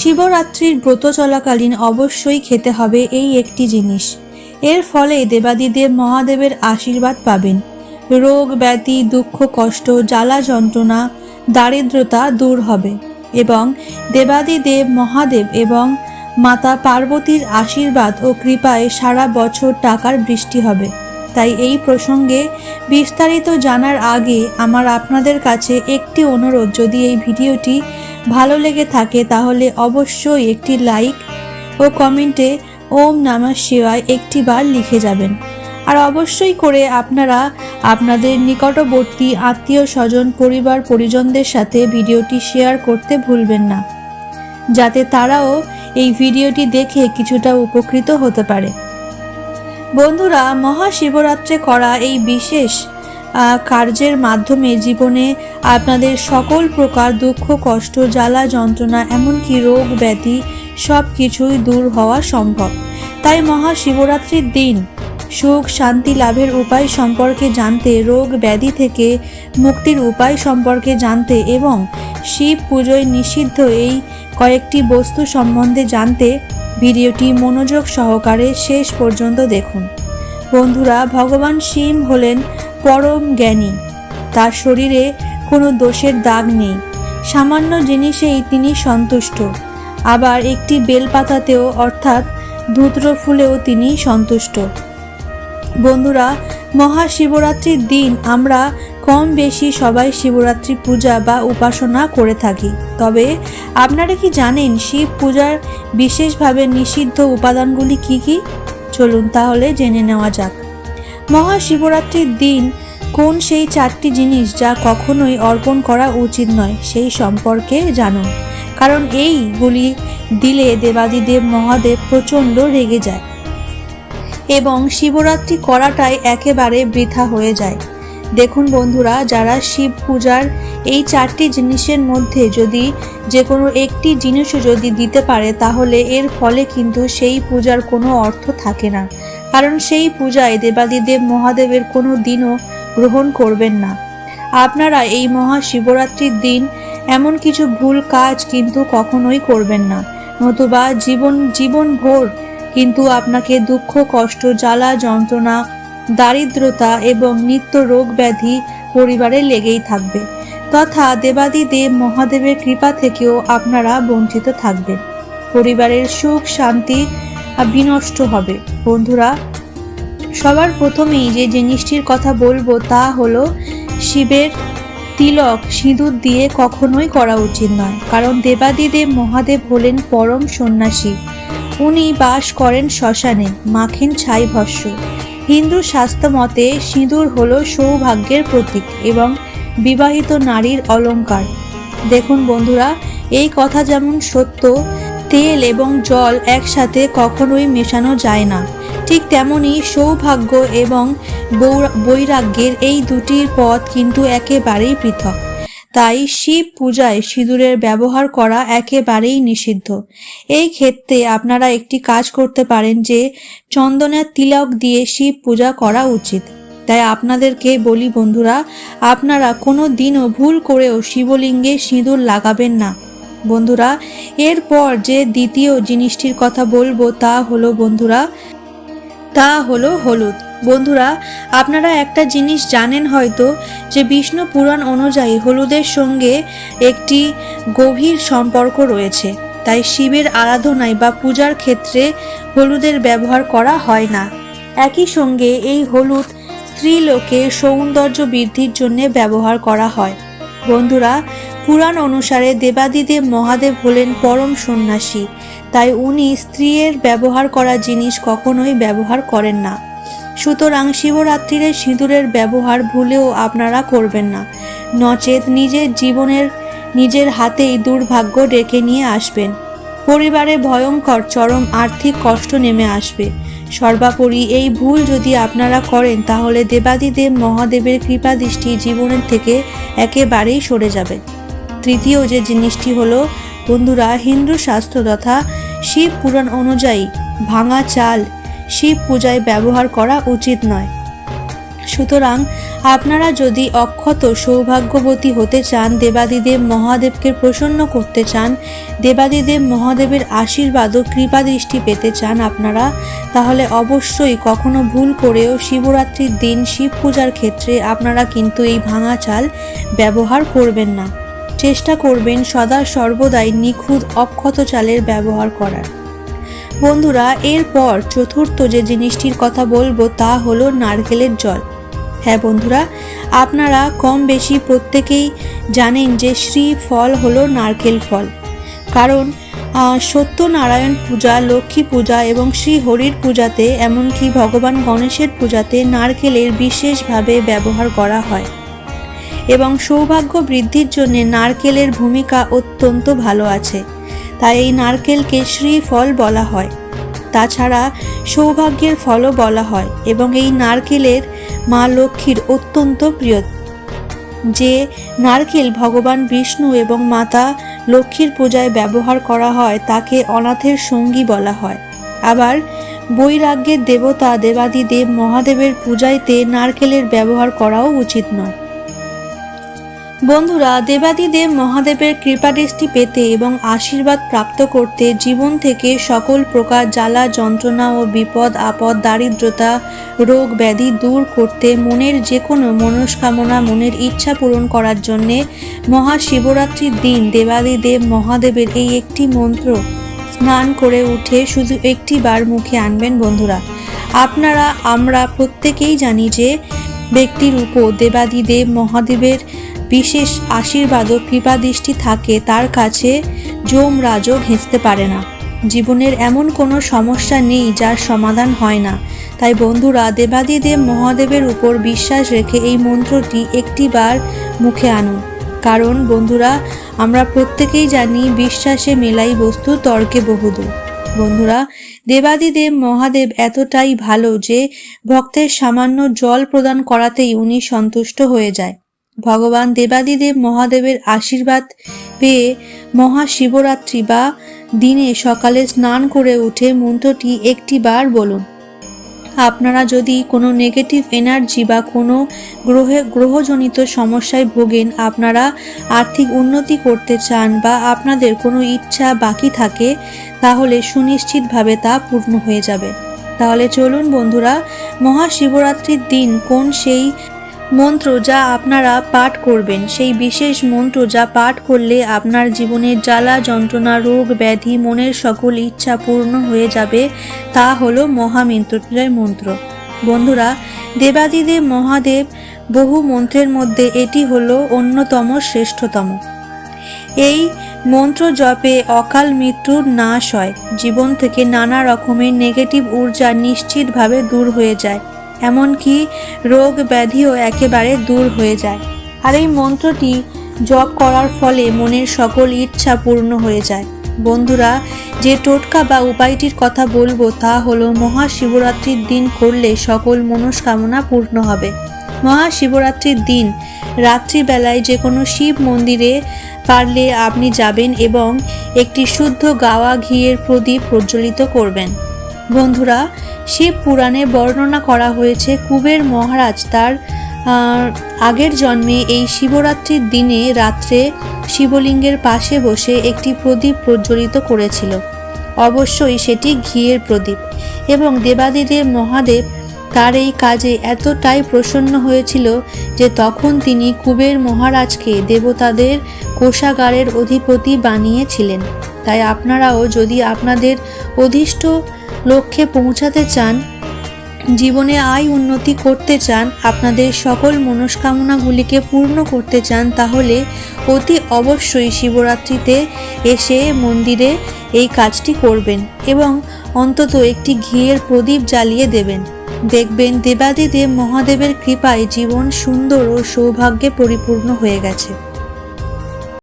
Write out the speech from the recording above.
শিবরাত্রির ব্রত চলাকালীন অবশ্যই খেতে হবে এই একটি জিনিস। এর ফলে দেবাদিদেব মহাদেবের আশীর্বাদ পাবেন। রোগ, ব্যাধি, দুঃখ, কষ্ট, জ্বালা, যন্ত্রণা, দারিদ্রতা দূর হবে এবং দেবাদিদেব মহাদেব এবং মাতা পার্বতীর আশীর্বাদ ও কৃপায় সারা বছর টাকার বৃষ্টি হবে। তাই এই প্রসঙ্গে বিস্তারিত জানার আগে আমার আপনাদের কাছে একটি অনুরোধ। যদি এই ভিডিওটি ভালো লেগে থাকে, তাহলে অবশ্যই একটি লাইক ও কমেন্টে ওম নমঃ শিবায় একটি বার লিখে যাবেন। আর অবশ্যই করে আপনারা আপনাদের নিকটবর্তী আত্মীয় স্বজন, পরিবার, পরিজনদের সাথে ভিডিওটি শেয়ার করতে ভুলবেন না, যাতে তারাও এই ভিডিওটি দেখে কিছুটা উপকৃত হতে পারে। বন্ধুরা, মহাশিবরাত্রে করা এই বিশেষ কার্যের মাধ্যমে জীবনে আপনাদের সকল প্রকার দুঃখ, কষ্ট, জ্বালা, যন্ত্রণা, এমনকি রোগ ব্যাধি সব কিছুই দূর হওয়া সম্ভব। তাই মহাশিবরাত্রির দিন সুখ, শান্তি, লাভের উপায় সম্পর্কে জানতে, রোগ ব্যাধি থেকে মুক্তির উপায় সম্পর্কে জানতে এবং শিব পুজোয় নিষিদ্ধ এই কয়েকটি বস্তু সম্বন্ধে জানতে ভিডিওটি মনোযোগ সহকারে শেষ পর্যন্ত দেখুন। বন্ধুরা, ভগবান শিব হলেন পরম জ্ঞানী। তার শরীরে কোনো দোষের দাগ নেই। সামান্য জিনিসেই তিনি সন্তুষ্ট। আবার একটি বেলপাতাতেও, অর্থাৎ ধূত্র ফুলেও তিনি সন্তুষ্ট। বন্ধুরা, মহাশিবরাত্রির দিন আমরা কম বেশি সবাই শিবরাত্রি পূজা বা উপাসনা করে থাকি। তবে আপনারা কি জানেন, শিব পূজার বিশেষভাবে নিষিদ্ধ উপাদানগুলি কি কি? চলুন তাহলে জেনে নেওয়া যাক। মহাশিবরাত্রির দিন কোন সেই চারটি জিনিস যা কখনোই অর্পণ করা উচিত নয়, সেই সম্পর্কে জানুন। কারণ এইগুলি দিলে দেবাদিদেব মহাদেব প্রচণ্ড রেগে যায় এবং শিবরাত্রি করাটাই একেবারে বৃথা হয়ে যায়। দেখুন বন্ধুরা, যারা শিব পূজার এই চারটি জিনিসের মধ্যে যদি যে কোনো একটি জিনিসও যদি দিতে পারে, তাহলে এর ফলে কিন্তু সেই পূজার কোনো অর্থ থাকে না। কারণ সেই পূজায় দেবাদিদেব মহাদেবের কোনো দিনও গ্রহণ করবেন না। আপনারা এই মহাশিবরাত্রির দিন এমন কিছু ভুল কাজ কিন্তু কখনোই করবেন না। নতুবা জীবন জীবন ভোর কিন্তু আপনাকে দুঃখ, কষ্ট, জ্বালা, যন্ত্রণা, দারিদ্রতা এবং নিত্য রোগ ব্যাধি পরিবারে লেগেই থাকবে। তথা দেবাদিদেব মহাদেবের কৃপা থেকেও আপনারা বঞ্চিত থাকবেন। পরিবারের সুখ, শান্তি বিনষ্ট হবে। বন্ধুরা, সবার প্রথমেই যে জিনিসটির কথা বলব তা হলো শিবের তিলক সিঁদুর দিয়ে কখনোই করা উচিত নয়। কারণ দেবাদিদেব মহাদেব হলেন পরম সন্ন্যাসী। উনি বাস করেন শ্মশানে, মাখেন ছাই ভস্য। হিন্দু শাস্ত্র মতে সিঁদুর হলো সৌভাগ্যের প্রতীক এবং বিবাহিত নারীর অলংকার দেখুন বন্ধুরা, এই কথা যেমন সত্য, তেল এবং জল একসাথে কখনোই মেশানো যায় না। ঠিক তেমনি সৌভাগ্য এবং বৌরা- বৈরাগ্যের এই দুটির পথ কিন্তু একেবারেই পৃথক। তাই শিব পূজায় সিঁদুরের ব্যবহার করা একেবারেই নিষিদ্ধ। এই ক্ষেত্রে আপনারা একটি কাজ করতে পারেন যে, চন্দনের তিলক দিয়ে শিব পূজা করা উচিত। তাই আপনাদেরকে বলি বন্ধুরা, আপনারা কোনো দিনও ভুল করেও শিবলিঙ্গে সিঁদুর লাগাবেন না। বন্ধুরা, এরপর যে দ্বিতীয় জিনিসটির কথা বলব তা হলো বন্ধুরা, তা হলো হলুদ। বন্ধুরা, আপনারা একটা জিনিস জানেন হয়তো, যে বিষ্ণু পুরাণ অনুযায়ী হলুদের সঙ্গে একটি গভীর সম্পর্ক রয়েছে। তাই শিবের আরাধনায় বা পূজার ক্ষেত্রে হলুদের ব্যবহার করা হয় না। একই সঙ্গে এই হলুদ স্ত্রীলোকে সৌন্দর্য বৃদ্ধির জন্য ব্যবহার করা হয়। বন্ধুরা, পুরাণ অনুসারে দেবাদিদেব মহাদেব হলেন পরম সন্ন্যাসী, তাই উনি স্ত্রীর ব্যবহার করা জিনিস কখনোই ব্যবহার করেন না। সুতরাং শিবরাত্রিরে সিঁদুরের ব্যবহার ভুলেও আপনারা করবেন না। নচেত নিজের জীবনের, নিজের হাতেই দুর্ভাগ্য ডেকে নিয়ে আসবেন। পরিবারে ভয়ঙ্কর, চরম আর্থিক কষ্ট নেমে আসবে। সর্বাপরি এই ভুল যদি আপনারা করেন, তাহলে দেবাদিদেব মহাদেবের কৃপা দৃষ্টি জীবনের থেকে একেবারেই সরে যাবে। তৃতীয় যে জিনিসটি হলো, বন্ধুরা, হিন্দু শাস্ত্র তথা শিব পুরাণ অনুযায়ী ভাঙা চাল, শিব পূজায় ব্যবহার করা উচিত নয়। সুতরাং আপনারা যদি অক্ষত সৌভাগ্যবতী হতে চান, দেবাদিদেব মহাদেবকে প্রসন্ন করতে চান, দেবাদিদেব মহাদেবের আশীর্বাদ ও কৃপা দৃষ্টি পেতে চান আপনারা, তাহলে অবশ্যই কখনো ভুল করেও শিবরাত্রির দিন শিব পূজার ক্ষেত্রে আপনারা কিন্তু এই ভাঙা চাল ব্যবহার করবেন না। চেষ্টা করবেন সদা সর্বদাই নিখুঁত অক্ষত চালের ব্যবহার করার। বন্ধুরা, এরপর চতুর্থ যে জিনিসটির কথা বলব তা হলো নারকেলের জল। হ্যাঁ বন্ধুরা, আপনারা কম বেশি প্রত্যেকেই জানেন যে শ্রী ফল হলো নারকেল ফল। কারণ সত্যনারায়ণ পূজা, লক্ষ্মী পূজা এবং শ্রী হরির পূজাতে এমনকি ভগবান গণেশের পূজাতে নারকেলের বিশেষভাবে ব্যবহার করা হয়। এবং সৌভাগ্য বৃদ্ধির জন্য নারকেলের ভূমিকা অত্যন্ত ভালো আছে। তাই এই নারকেলকে শ্রীফল বলা হয়। তাছাড়া সৌভাগ্যের ফলও বলা হয় এবং এই নারকেলের মা লক্ষ্মীর অত্যন্ত প্রিয়। যে নারকেল ভগবান বিষ্ণু এবং মাতা লক্ষ্মীর পূজায় ব্যবহার করা হয়, তাকে অনাথের সঙ্গী বলা হয়। আবার বৈরাগ্যের দেবতা দেবাদিদেব মহাদেবের পূজাইতে নারকেলের ব্যবহার করাও উচিত নয়। বন্ধুরা, দেবাদিদেব মহাদেবের কৃপাদৃষ্টি পেতে এবং আশীর্বাদ প্রাপ্ত করতে জীবন থেকে সকল প্রকার জ্বালা, যন্ত্রণা ও বিপদ, আপদ, দারিদ্রতা, রোগ ব্যাধি দূর করতে মনের যে কোনো মনস্কামনা, মনের ইচ্ছা পূরণ করার জন্যে মহাশিবরাত্রির দিন দেবাদিদেব মহাদেবের এই একটি মন্ত্র স্নান করে উঠে শুধু একটি বার মুখে আনবেন বন্ধুরা। আপনারা, আমরা প্রত্যেকেই জানি যে ব্যক্তির উপর দেবাদিদেব মহাদেবের বিশেষ আশীর্বাদ ও কৃপাদৃষ্টি থাকে তার কাছে, যমরাজও ঘেঁচতে পারে না। জীবনের এমন কোনো সমস্যা নেই যার সমাধান হয় না। তাই বন্ধুরা, দেবাদিদেব মহাদেবের উপর বিশ্বাস রেখে এই মন্ত্রটি একটিবার মুখে আনুন। কারণ বন্ধুরা, আমরা প্রত্যেকেই জানি বিশ্বাসে মেলাই বস্তু তর্কে বহুদূর। বন্ধুরা, দেবাদিদেব মহাদেব এতটাই ভালো যে ভক্তের সামান্য জল প্রদান করাতেই উনি সন্তুষ্ট হয়ে যায়। ভগবান দেবাদিদেব মহাদেবের আশীর্বাদ পেয়ে মহাশিবরাত্রি বা দিনে সকালে স্নান করে উঠে মন্ত্রটি একটি বার বলুন। আপনারা যদি কোনো নেগেটিভ এনার্জি বা কোনো গ্রহে, গ্রহজনিত সমস্যায় ভোগেন, আপনারা আর্থিক উন্নতি করতে চান বা আপনাদের কোনো ইচ্ছা বাকি থাকে, তাহলে সুনিশ্চিতভাবে তা পূর্ণ হয়ে যাবে। তাহলে চলুন বন্ধুরা, মহাশিবরাত্রির দিন কোন সেই মন্ত্র যা আপনারা পাঠ করবেন, সেই বিশেষ মন্ত্র যা পাঠ করলে আপনার জীবনের জ্বালা, যন্ত্রণা, রোগ, ব্যাধি, মনের সকল ইচ্ছা পূর্ণ হয়ে যাবে, তা হলো মহামৃত্যুঞ্জয় মন্ত্র। বন্ধুরা, দেবাদিদেব মহাদেব বহু মন্ত্রের মধ্যে এটি হলো অন্যতম শ্রেষ্ঠতম। এই মন্ত্র জপে অকাল মৃত্যুর নাশ হয়, জীবন থেকে নানা রকমের নেগেটিভ ঊর্জা নিশ্চিতভাবে দূর হয়ে যায়। এমনকি রোগ ব্যাধিও একেবারে দূর হয়ে যায়। আর এই মন্ত্রটি জপ করার ফলে মনের সকল ইচ্ছা পূর্ণ হয়ে যায়। বন্ধুরা, যে টোটকা বা উপায়টির কথা বলব তা হলো মহাশিবরাত্রির দিন করলে সকল মনস্কামনা পূর্ণ হবে। মহাশিবরাত্রির দিন, রাত্রিবেলায় যে কোনো শিব মন্দিরে পারলে আপনি যাবেন এবং একটি শুদ্ধ গাওয়া ঘিয়ের প্রদীপ প্রজ্বলিত করবেন। বন্ধুরা শিব পুরাণে বর্ণনা করা হয়েছে কুবের মহারাজ তার আগের জন্মে এই শিবরাত্রির দিনে রাত্রে শিবলিঙ্গের পাশে বসে একটি প্রদীপ প্রজ্বলিত করেছিল। অবশ্যই সেটি ঘিয়ের প্রদীপ এবং দেবাদিদেব মহাদেব তার এই কাজে এতটাই প্রসন্ন হয়েছিল যে তখন তিনি কুবের মহারাজকে দেবতাদের কোষাগারের অধিপতি বানিয়েছিলেন। তাই আপনারাও যদি আপনাদের অধিষ্ঠ লক্ষ্যে পৌঁছাতে চান, জীবনে আয় উন্নতি করতে চান, আপনাদের সকল মনস্কামনাগুলিকে পূর্ণ করতে চান, তাহলে অতি অবশ্যই শিবরাত্রিতে এসে মন্দিরে এই কাজটি করবেন এবং অন্তত একটি ঘিয়ের প্রদীপ জ্বালিয়ে দেবেন। দেখবেন দেবাদিদেব মহাদেবের কৃপায় জীবন সুন্দর ও সৌভাগ্যে পরিপূর্ণ হয়ে গেছে।